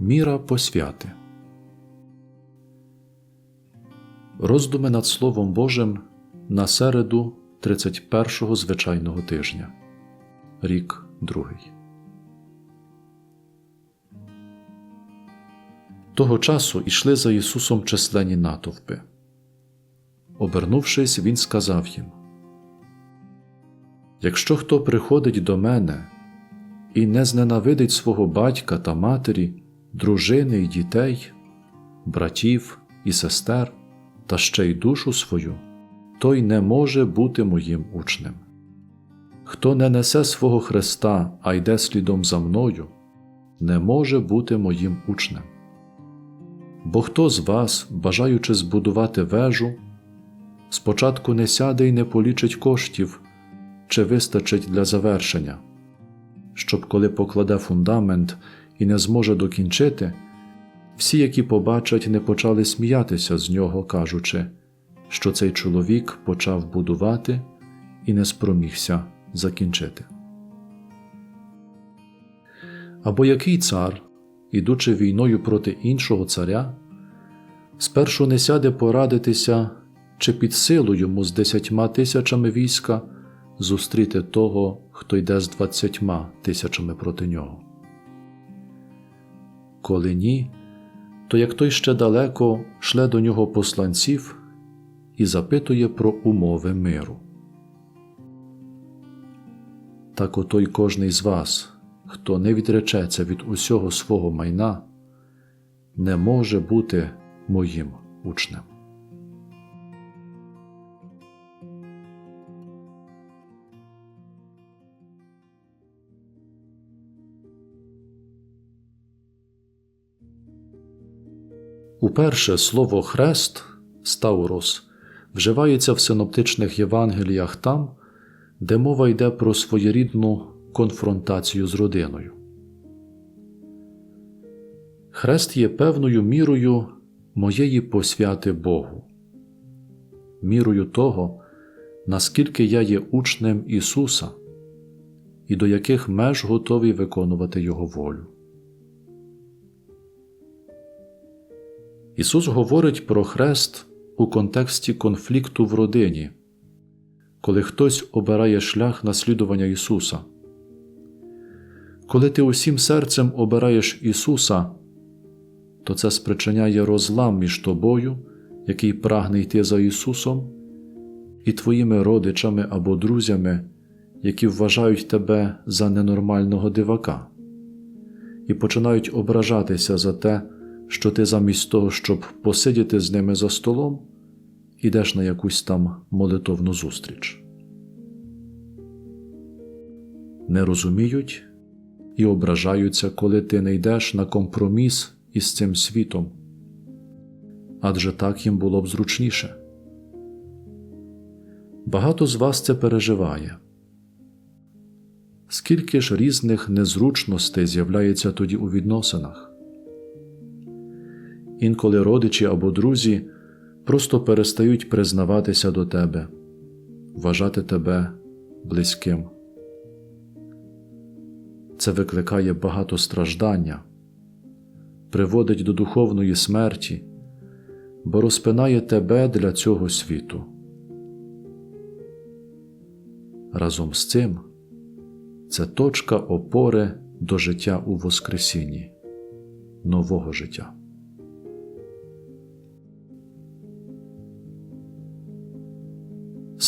Міра посвяти. Роздуми над Словом Божим на середу 31-го звичайного тижня. Рік другий. Того часу йшли за Ісусом численні натовпи. Обернувшись, Він сказав їм: Якщо хто приходить до мене і не зненавидить свого батька та матері, дружини й дітей, братів і сестер, та ще й душу свою, той не може бути моїм учнем. Хто не несе свого Христа, а йде слідом за мною, не може бути моїм учнем. Бо хто з вас, бажаючи збудувати вежу, спочатку не сяде й не полічить коштів, чи вистачить для завершення, щоб коли покладе фундамент і не зможе докінчити, всі, які побачать, не почали сміятися з нього, кажучи, що цей чоловік почав будувати і не спромігся закінчити. Або який цар, ідучи війною проти іншого царя, спершу не сяде порадитися, чи під силу йому з десятьма тисячами війська зустріти того, хто йде з двадцятьма тисячами проти нього. Коли ні, то як той ще далеко шле до нього посланців і запитує про умови миру. Так ото й кожний з вас, хто не відречеться від усього свого майна, не може бути моїм учнем. Уперше слово хрест стаурос вживається в синоптичних Євангеліях там, де мова йде про своєрідну конфронтацію з родиною. Хрест є певною мірою моєї посвяти Богу, мірою того, наскільки я є учнем Ісуса і до яких меж готовий виконувати Його волю. Ісус говорить про хрест у контексті конфлікту в родині, коли хтось обирає шлях наслідування Ісуса. Коли ти усім серцем обираєш Ісуса, то це спричиняє розлам між тобою, який прагне йти за Ісусом, і твоїми родичами або друзями, які вважають тебе за ненормального дивака, і починають ображатися за те, що ти замість того, щоб посидіти з ними за столом, ідеш на якусь там молитовну зустріч. Не розуміють і ображаються, коли ти не йдеш на компроміс із цим світом, адже так їм було б зручніше. Багато з вас це переживає. Скільки ж різних незручностей з'являється тоді у відносинах? Інколи родичі або друзі просто перестають признаватися до тебе, вважати тебе близьким. Це викликає багато страждання, приводить до духовної смерті, бо розпинає тебе для цього світу. Разом з цим це точка опори до життя у Воскресінні, нового життя.